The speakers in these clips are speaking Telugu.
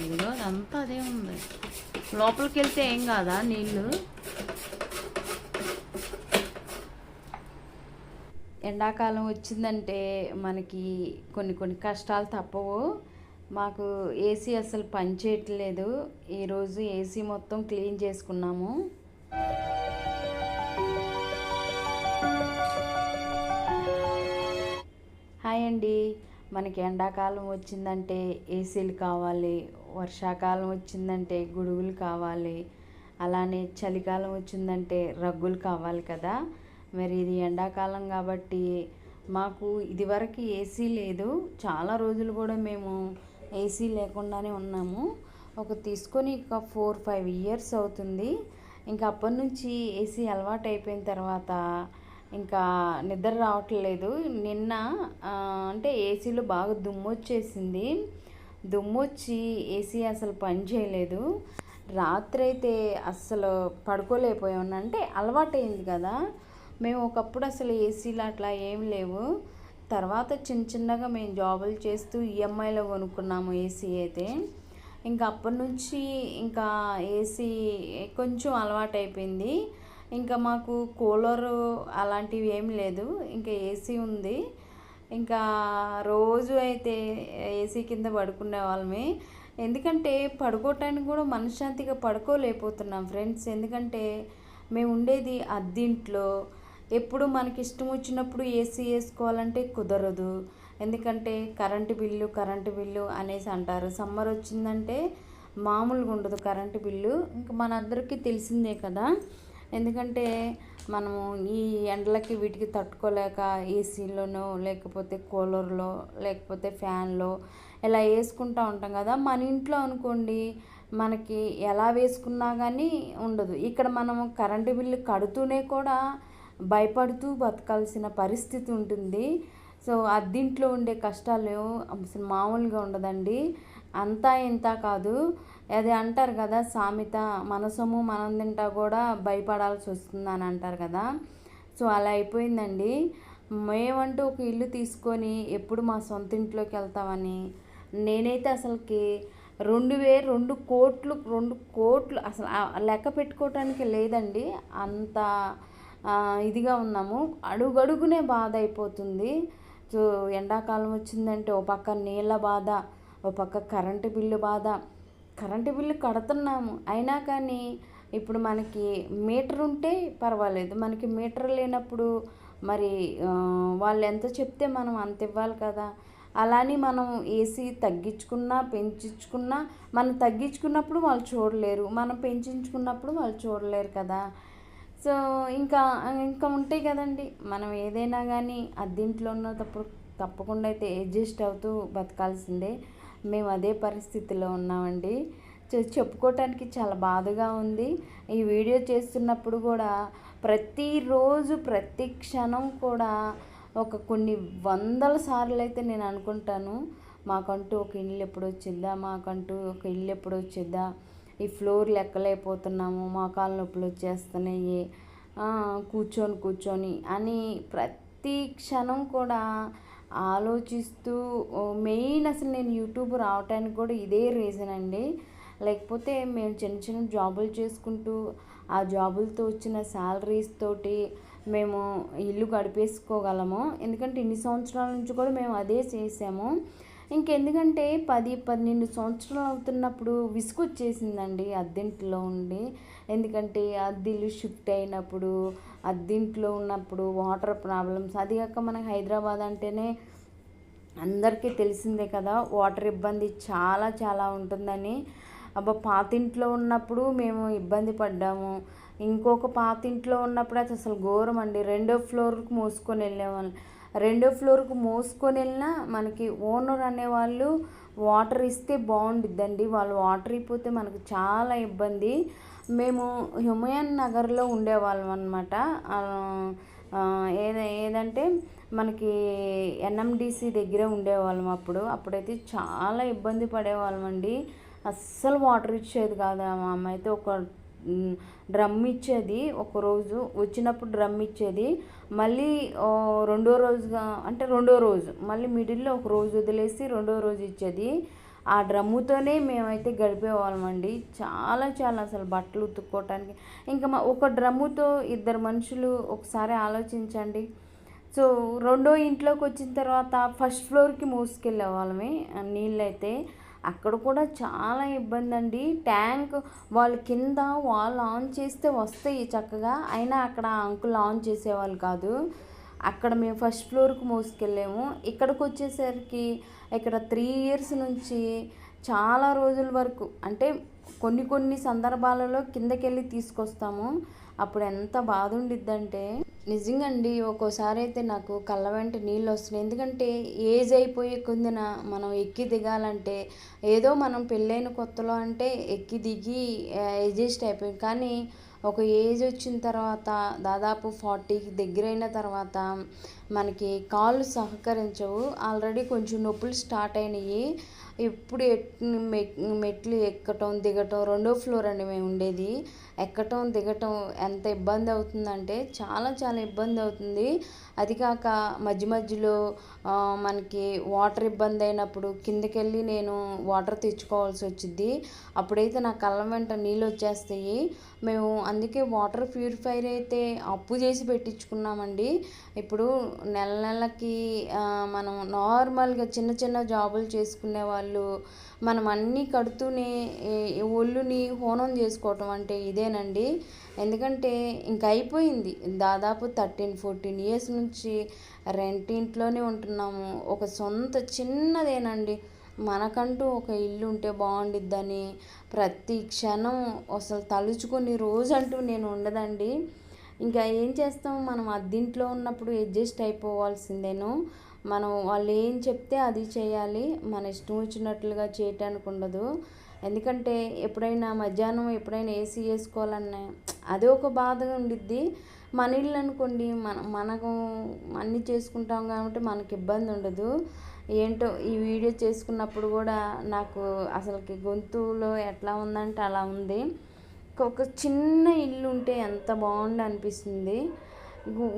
ఇదిగో అదంతా అదే ఉంది. లోపలికి వెళ్తే ఏం కాదా నీళ్ళు? ఎండాకాలం వచ్చిందంటే మనకి కొన్ని కొన్ని కష్టాలు తప్పవు. మాకు ఏసీ అసలు పనిచేయట్లేదు. ఈరోజు ఏసీ మొత్తం క్లీన్ చేసుకున్నాము. హాయ్ అండి. మనకి ఎండాకాలం వచ్చిందంటే ఏసీలు కావాలి వర్షాకాలం వచ్చిందంటే గొడుగులు కావాలి అలానే చలికాలం వచ్చిందంటే రగ్గులు కావాలి కదా. మరి ఇది ఎండాకాలం కాబట్టి మాకు ఇదివరకు ఏసీ లేదు. చాలా రోజులు కూడా మేము ఏసీ లేకుండానే ఉన్నాము. ఒక తీసుకొని ఇక ఫోర్ ఫైవ్ ఇయర్స్ అవుతుంది. ఇంకా అప్పటి నుంచి ఏసీ అలవాటు అయిపోయిన తర్వాత ఇంకా నిద్ర రావట్లేదు. నిన్న అంటే ఏసీలో బాగా దుమ్ము వచ్చేసింది దుమ్ము వచ్చి ఏసీ అసలు పని చేయలేదు. రాత్రి అయితే అస్సలు పడుకోలేకపోయాను అంటే అలవాటైంది కదా. మేము ఒకప్పుడు అసలు ఏసీలు అట్లా ఏం లేవు. తర్వాత చిన్న చిన్నగా మేము జాబులు చేస్తూ ఈఎంఐలో కొనుక్కున్నాము ఏసీ అయితే. ఇంకా అప్పటి నుంచి ఇంకా ఏసీ కొంచెం అలవాటు అయిపోయింది ఇంకా మాకు కూలరు అలాంటివి ఏం లేదు ఇంకా ఏసీ ఉంది. ఇంకా రోజు అయితే ఏసీ కింద పడుకునే వాళ్ళమే. ఎందుకంటే పడుకోవటానికి కూడా మనశ్శాంతిగా పడుకోలేకపోతున్నాం ఫ్రెండ్స్. ఎందుకంటే మేము ఉండేది అద్దింట్లో. ఎప్పుడు మనకి ఇష్టం వచ్చినప్పుడు ఏసీ వేసుకోవాలంటే కుదరదు. ఎందుకంటే కరెంటు బిల్లు కరెంటు బిల్లు అనేసి అంటారు. సమ్మర్ వచ్చిందంటే మామూలుగా ఉండదు కరెంటు బిల్లు. ఇంకా మనందరికీ తెలిసిందే కదా. ఎందుకంటే మనము ఈ ఎండలకి వీటికి తట్టుకోలేక ఏసీలోనో లేకపోతే కూలర్లో లేకపోతే ఫ్యాన్లో ఇలా వేసుకుంటూ ఉంటాం కదా. మన ఇంట్లో అనుకోండి మనకి ఎలా వేసుకున్నా కానీ ఉండదు. ఇక్కడ మనము కరెంటు బిల్లు కడుతూనే కూడా భయపడుతూ బతకాల్సిన పరిస్థితి ఉంటుంది. సో అద్దింట్లో ఉండే కష్టాలు అసలు మామూలుగా ఉండదండి. అంతా ఇంత కాదు. అది అంటారు కదా సామెత. మనసము మనం తింటా కూడా భయపడాల్సి వస్తుంది అని అంటారు కదా. సో అలా అయిపోయిందండి. మేమంటూ ఒక ఇల్లు తీసుకొని ఎప్పుడు మా సొంత ఇంట్లోకి వెళ్తామని నేనైతే అసలుకి రెండు వే రెండు కోట్లు రెండు కోట్లు అసలు లెక్క పెట్టుకోవటానికి లేదండి. అంత ఇదిగా ఉన్నాము. అడుగడుగునే బాధ అయిపోతుంది. సో ఎండాకాలం వచ్చిందంటే ఓ పక్క నీళ్ళ బాధ ఓ పక్క కరెంటు బిల్లు బాధ కరెంటు బిల్లు కడుతున్నాము. అయినా కానీ ఇప్పుడు మనకి మీటర్ ఉంటే పర్వాలేదు. మనకి మీటర్ లేనప్పుడు మరి వాళ్ళు ఎంత చెప్తే మనం అంత ఇవ్వాలి కదా. అలానే మనం ఏసీ తగ్గించుకున్నా పెంచుకున్నా మనం తగ్గించుకున్నప్పుడు వాళ్ళు చూడలేరు. మనం పెంచుకున్నప్పుడు వాళ్ళు చూడలేరు కదా. సో ఇంకా ఇంకా ఉంటాయి కదండి. మనం ఏదైనా కానీ అద్దీంట్లో ఉన్నప్పుడు తప్పకుండా అయితే అడ్జస్ట్ అవుతూ బతకాల్సిందే. మేము అదే పరిస్థితిలో ఉన్నామండి. చె- చెప్పుకోవటానికి చాలా బాధగా ఉంది. ఈ వీడియో చేస్తున్నప్పుడు కూడా ప్రతిరోజు ప్రతి క్షణం కూడా ఒక కొన్ని వందల సార్లు అయితే నేను అనుకుంటాను మాకంటూ ఒక ఇల్లు ఎప్పుడు వచ్చిద్దా మాకంటూ ఒక ఇల్లు ఎప్పుడు వచ్చిద్దా ఈ ఫ్లోర్ లెక్కలేకపోతున్నాము మోకాళ్ళ నొప్పులు వచ్చేస్తున్నాయి కూర్చొని కూర్చొని అని ప్రతి క్షణం కూడా ఆలోచిస్తూ మెయిన్ అసలు నేను యూట్యూబ్ రావటానికి కూడా ఇదే రీజన్ అండి. లేకపోతే మేము చిన్న చిన్న జాబులు చేసుకుంటూ ఆ జాబులతో వచ్చిన శాలరీస్ తోటి మేము ఇల్లు గడిపేసుకోగలము. ఎందుకంటే ఇన్ని సంవత్సరాల నుంచి కూడా మేము అదే చేసాము. ఇంకెందుకంటే పది పన్నెండు సంవత్సరాలు అవుతున్నప్పుడు విసుగొచ్చేసిందండి అద్దెంట్లో ఉండి. ఎందుకంటే అద్దెలు షిఫ్ట్ అయినప్పుడు అద్దెంట్లో ఉన్నప్పుడు వాటర్ ప్రాబ్లమ్స్. అది కాక మనకి హైదరాబాద్ అంటేనే అందరికీ తెలిసిందే కదా వాటర్ ఇబ్బంది చాలా చాలా ఉంటుందని. అబ్బా పాతింట్లో ఉన్నప్పుడు మేము ఇబ్బంది పడ్డాము. ఇంకొక పాతింట్లో ఉన్నప్పుడు అయితే అసలు ఘోరం అండి. రెండో ఫ్లోర్కి మోసుకొని వెళ్ళేవాళ్ళం. రెండో ఫ్లోర్కు మోసుకొని వెళ్ళినా మనకి ఓనర్ అనేవాళ్ళు వాటర్ ఇస్తే బాగుండిద్దండి. వాళ్ళు వాటర్ అయిపోతే మనకు చాలా ఇబ్బంది. మేము హుమయన్ నగర్లో ఉండేవాళ్ళం అనమాట ఏద ఏదంటే మనకి ఎన్ఎండిసి దగ్గర ఉండేవాళ్ళం అప్పుడు. అప్పుడైతే చాలా ఇబ్బంది పడేవాళ్ళం అండి అస్సలు వాటర్ ఇచ్చేది కాదు. మా అమ్మ అయితే ఒక డ్రమ్ ఇచ్చేది ఒక రోజు వచ్చినప్పుడు డ్రమ్ ఇచ్చేది. మళ్ళీ రెండో రోజుగా అంటే రెండో రోజు మళ్ళీ మిడిల్లో ఒక రోజు వదిలేసి రెండో రోజు ఇచ్చేది. ఆ డ్రమ్ముతోనే మేమైతే గడిపేవాళ్ళమండి. చాలా చాలా అసలు బట్టలు ఉతుక్కోవటానికి ఇంకా మా ఒక డ్రమ్ముతో ఇద్దరు మనుషులు ఒకసారి ఆలోచించండి. సో రెండో ఇంట్లోకి వచ్చిన తర్వాత ఫస్ట్ ఫ్లోర్కి మోసుకెళ్ళే వాళ్ళమే నీళ్ళైతే. అక్కడ కూడా చాలా ఇబ్బంది అండి ట్యాంక్ వాళ్ళు కింద వాళ్ళు ఆన్ చేస్తే వస్తాయి చక్కగా. అయినా అక్కడ అంకుల్ ఆన్ చేసేవాళ్ళు కాదు. అక్కడ మేము ఫస్ట్ ఫ్లోర్కి మోసుకెళ్ళాము. ఇక్కడికి వచ్చేసరికి ఇక్కడ త్రీ ఇయర్స్ నుంచి చాలా రోజుల వరకు అంటే కొన్ని కొన్ని సందర్భాలలో కిందకెళ్ళి తీసుకొస్తాము. అప్పుడు ఎంత బాధ ఉండిద్దంటే నిజంగా అండి ఒక్కోసారి అయితే నాకు కళ్ళ వెంట నీళ్ళు వస్తున్నాయి ఎందుకంటే ఏజ్ అయిపోయే కొందిన మనం ఎక్కి దిగాలంటే ఏదో మనం పెళ్ళైన కొత్తలో అంటే ఎక్కి దిగి అడ్జస్ట్ అయిపోయింది కానీ ఒక ఏజ్ వచ్చిన తర్వాత దాదాపు ఫార్టీకి దగ్గరైన తర్వాత మనకి కాళ్ళు సహకరించవు. ఆల్రెడీ కొంచెం నొప్పులు స్టార్ట్ అయినాయి. ఎప్పుడు మెట్లు ఎక్కటం దిగటం రెండో ఫ్లోర్ అండి మేము ఉండేది. ఎక్కటం దిగటం ఎంత ఇబ్బంది అవుతుందంటే చాలా చాలా ఇబ్బంది అవుతుంది. అది కాక మధ్య మధ్యలో మనకి వాటర్ ఇబ్బంది అయినప్పుడు కిందకెళ్ళి నేను వాటర్ తెచ్చుకోవాల్సి వచ్చింది అప్పుడైతే నా కళ్ళ వెంట నీళ్ళు వచ్చేస్తాయి. మేము అందుకే వాటర్ ప్యూరిఫైర్ అయితే అప్పు చేసి పెట్టించుకున్నామండి. ఇప్పుడు నెల నెలకి మనం నార్మల్గా చిన్న చిన్న జాబులు చేసుకునే వాళ్ళు మనం అన్నీ కడుతూనే ఒళ్ళుని హోనం చేసుకోవటం అంటే ఇదేనండి. ఎందుకంటే ఇంక అయిపోయింది. దాదాపు థర్టీన్ ఫోర్టీన్ ఇయర్స్ నుంచి రెంట్ ఇంట్లోనే ఉంటున్నాము. ఒక సొంత చిన్నదేనండి. మనకంటూ ఒక ఇల్లు ఉంటే బాగుండిద్దని ప్రతి క్షణం అసలు తలుచుకుని రోజు అంటూ నేను ఉండదండి. ఇంకా ఏం చేస్తాం? మనం అద్దింట్లో ఉన్నప్పుడు అడ్జస్ట్ అయిపోవాల్సిందేను. మనం వాళ్ళు ఏం చెప్తే అది చేయాలి. మన ఇష్టం వచ్చినట్లుగా చేయటానికి ఉండదు. ఎందుకంటే ఎప్పుడైనా మధ్యాహ్నం ఎప్పుడైనా ఏసీ వేసుకోవాలన్నా అదే ఒక బాధగా ఉండిద్ది. మన ఇల్లు అనుకోండి మన మనకు అన్నీ చేసుకుంటాం కాబట్టి మనకి ఇబ్బంది ఉండదు. ఏంటో ఈ వీడియో చేసుకున్నప్పుడు కూడా నాకు అసలుకి గొంతులో ఎట్లా ఉందంటే అలా ఉంది. ఒక చిన్న ఇల్లు ఉంటే ఎంత బాగుండు అనిపిస్తుంది.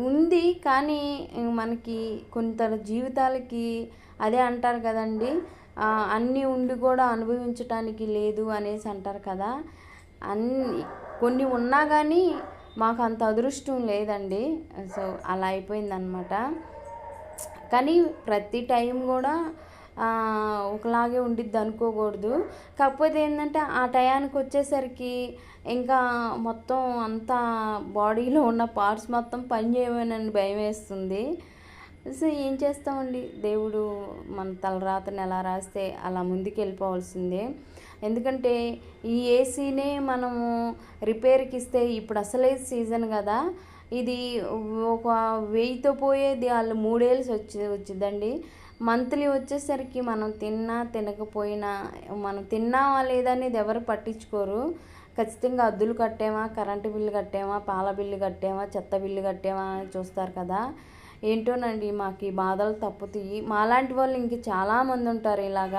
ఉంది కానీ మనకి కొంత జీవితాలకి అదే అంటారు కదండి. అన్నీ ఉండి కూడా అనుభవించటానికి లేదు అనేసి అంటారు కదా. అన్ని కొన్ని ఉన్నా కానీ మాకు అంత అదృష్టం లేదండి. సో అలా అయిపోయిందనమాట కానీ ప్రతి టైం కూడా ఒకలాగే ఉండిద్ది అనుకోకూడదు. కాకపోతే ఏంటంటే ఆ టయానికి వచ్చేసరికి ఇంకా మొత్తం అంతా బాడీలో ఉన్న పార్ట్స్ మొత్తం పని చేయమని భయం వేస్తుంది. సో ఏం చేస్తామండి? దేవుడు మన తలరాతను ఎలా రాస్తే అలా ముందుకు వెళ్ళిపోవాల్సిందే ఎందుకంటే ఈ ఏసీనే మనము రిపేర్కి ఇస్తే ఇప్పుడు అసలే సీజన్ కదా. ఇది ఒక వెయ్యితో పోయేది వాళ్ళు మూడేళ్ళు వచ్చి వచ్చిందండి. మంత్లీ వచ్చేసరికి మనం తిన్నా తినకపోయినా మనం తిన్నామా లేదా అనేది ఎవరు పట్టించుకోరు. ఖచ్చితంగా అద్దులు కట్టామా కరెంటు బిల్లు కట్టామా పాల బిల్లు కట్టామా చెత్త బిల్లు కట్టామా అని చూస్తారు కదా. ఏంటోనండి మాకు ఈ బాధలు తప్పుతాయి. మాలాంటి వాళ్ళు ఇంక చాలామంది ఉంటారు ఇలాగా.